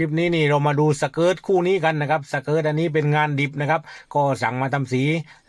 ลิปนี้นี่เรามาดูสเกิร์ตคู่นี้กันนะครับสเกิร์ตอันนี้เป็นงานดิบนะครับ ก็สั่งมาทำสี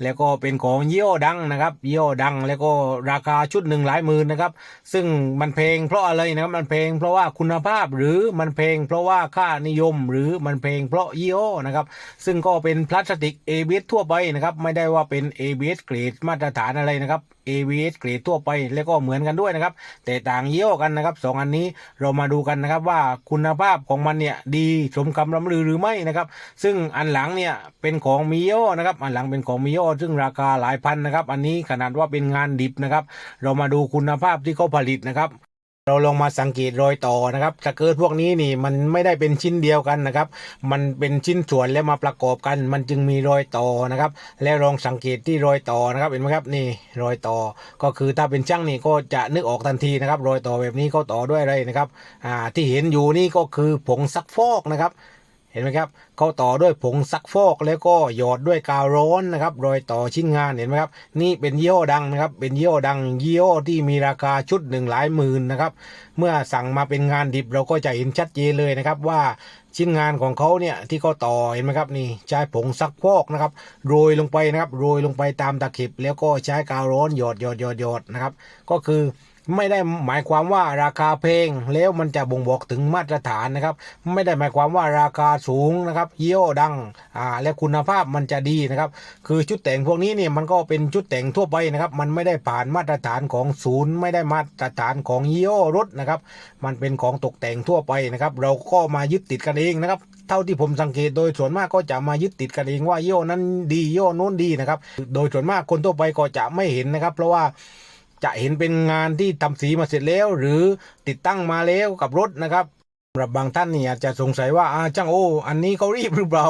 แล้วก็เป็นของยี่ห้อดังนะครับยี่ห้อดัง แล้วก็ราคาชุดหนึ่งหลายหมื่นนะครับ ซึ่งมันเพลงเพราะอะไรนะครับมันเพลงเพราะว่าคุณภาพหรือมันเพลงเพราะว่าค่านิยมหรือมันเพลงเพราะยี่ห้อนะครับ ซึ่งก็เป็นพลาสติก ABS ทั่วไปนะครับ ไม่ได้ว่าเป็น ABS เกรดมาตรฐานอะไรนะครับ ABS เกรดทั่วไปแล้วก็เหมือนกันด้วยนะครับ แต่ต่างยี่ห้อกันนะครับสองอันนี้เรามาดูกันนะครับว่าคุณภาพของมันเนี่ยดีสมคำลำลือหรือไม่นะครับ ซึ่งอันหลังเนี่ยเป็นของมิโยนะครับ อันหลังเป็นของมิโยซึ่งราคาหลายพันนะครับ อันนี้ขนาดว่าเป็นงานดิบนะครับ เรามาดูคุณภาพที่เขาผลิตนะครับ เราลองมาสังเกตรอยต่อนะครับสเกิร์ตพวกนี้นี่มันไม่ได้เป็นชิ้นเดียวกันนะครับ มันเป็นชิ้นส่วนแล้วมาประกอบกัน มันจึงมีรอยต่อนะครับ และลองสังเกตที่รอยต่อนะครับเห็นไหมครับนี่รอยต่อ ก็คือถ้าเป็นช่างนี่ก็จะนึกออกทันทีนะครับ รอยต่อแบบนี้เขาต่อด้วยอะไรนะครับอ่าที่เห็นอยู่นี่ก็คือผงซักฟอกนะครับ เห็นไหมครับเขาต่อด้วยผงซักฟอกแล้วก็หยอดด้วยกาวร้อนนะครับรอยต่อชิ้นงานเห็นไหมครับนี่เป็นยี่ห้อดังนะครับ เป็นยี่ห้อดังยี่ห้อที่มีราคาชุดหนึ่งหลายหมื่นนะครับ เมื่อสั่งมาเป็นงานดิบเราก็จะเห็นชัดเจนเลยนะครับว่าชิ้นงานของเขาเนี่ยที่เขาต่อเห็นไหมครับนี่ใช้ผงซักฟอกนะครับโรยลงไปนะครับโรยลงไปตามตะเข็บแล้วก็ใช้กาวร้อนหยอดหยอดหยอดหยอดนะครับก็คือ ไม่ได้หมายความว่าราคาเพลงแล้วมันจะบ่งบอกถึงมาตรฐานนะครับ ไม่ได้หมายความว่าราคาสูงนะครับเยี่ห้อดังอ่าและคุณภาพมันจะดีนะครับ คือชุดแต่งพวกนี้เนี่ยมันก็เป็นชุดแต่งทั่วไปนะครับ มันไม่ได้ผ่านมาตรฐานของศูนย์ ไม่ได้มาตรฐานของยี่ห้อรถนะครับ มันเป็นของตกแต่งทั่วไปนะครับ เราก็มายึดติดกันเองนะครับเท่าที่ผมสังเกตโดยส่วนมากก็จะมายึดติดกันเองว่ายี่ห้อนั้นดียี่ห้อโน้นดีนะครับ โดยส่วนมากคนทั่วไปก็จะไม่เห็นนะครับ เพราะว่า จะเห็นเป็นงานที่ทำสีมาเสร็จแล้ว หรือติดตั้งมาแล้วกับรถนะครับสำหรับบางท่านเนี่ยอาจจะสงสัยว่าอาจ้างโอ้อันนี้เขารีบหรือเปล่า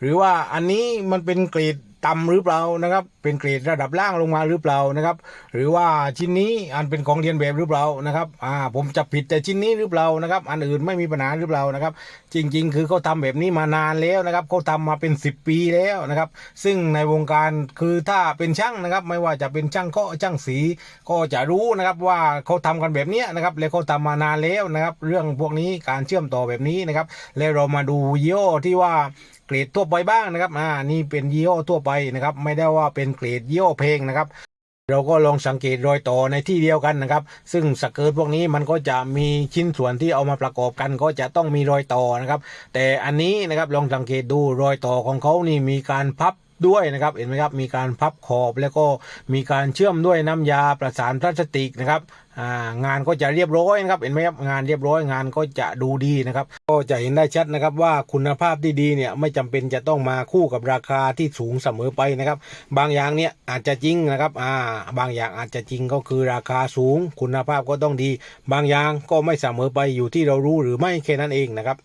หรือว่าอันนี้มันเป็นเกรด ต่ำหรือเปล่านะครับ เป็นเกรดระดับล่างลงมาหรือเปล่านะครับ หรือว่าชิ้นนี้อันเป็นของเรียนแบบหรือเปล่านะครับอ่าผมจะผิดแต่ชิ้นนี้หรือเปล่านะครับ อันอื่นไม่มีปัญหาหรือเปล่านะครับ จริง ๆ คือเขาทำแบบนี้มานานแล้วนะครับเขาทำมาเป็น 10 ปีแล้วนะครับ ซึ่งในวงการคือถ้าเป็นช่างนะครับ ไม่ว่าจะเป็นช่างเคาะช่างสีก็จะรู้นะครับว่าเขาทำกันแบบนี้นะครับแล้วเขาทำมานานแล้วนะครับ เรื่องพวกนี้การเชื่อมต่อแบบนี้นะครับ แล้วเรามาดูยี่ห้อที่ว่า เกรดทั่วไปบ้างนะครับอ่านี่เป็นยี่ห้อทั่วไปนะครับไม่ได้ว่าเป็นเกรดยี่ห้อเพลงนะครับ เราก็ลองสังเกตรอยต่อในที่เดียวกันนะครับ ซึ่งสเกิร์ตพวกนี้มันก็จะมีชิ้นส่วนที่เอามาประกอบกัน ก็จะต้องมีรอยต่อนะครับ แต่อันนี้นะครับลองสังเกตดูรอยต่อของเขานี่มีการพับ ด้วยนะครับเห็นไหมครับมีการพับขอบแล้วก็มีการเชื่อมด้วยน้ำยาประสานพลาสติกนะครับงานก็จะเรียบร้อยนะครับเห็นไหมครับงานเรียบร้อยงานก็จะดูดีนะครับก็จะเห็นได้ชัดนะครับว่าคุณภาพที่ดีเนี่ยไม่จำเป็นจะต้องมาคู่กับราคาที่สูงเสมอไปนะครับ บางอย่างเนี่ยอาจจะจริงนะครับอ่าบางอย่างอาจจะจริงก็คือราคาสูง คุณภาพก็ต้องดี บางอย่างก็ไม่เสมอไปอยู่ที่เรารู้หรือไม่แค่นั้นเองนะครับ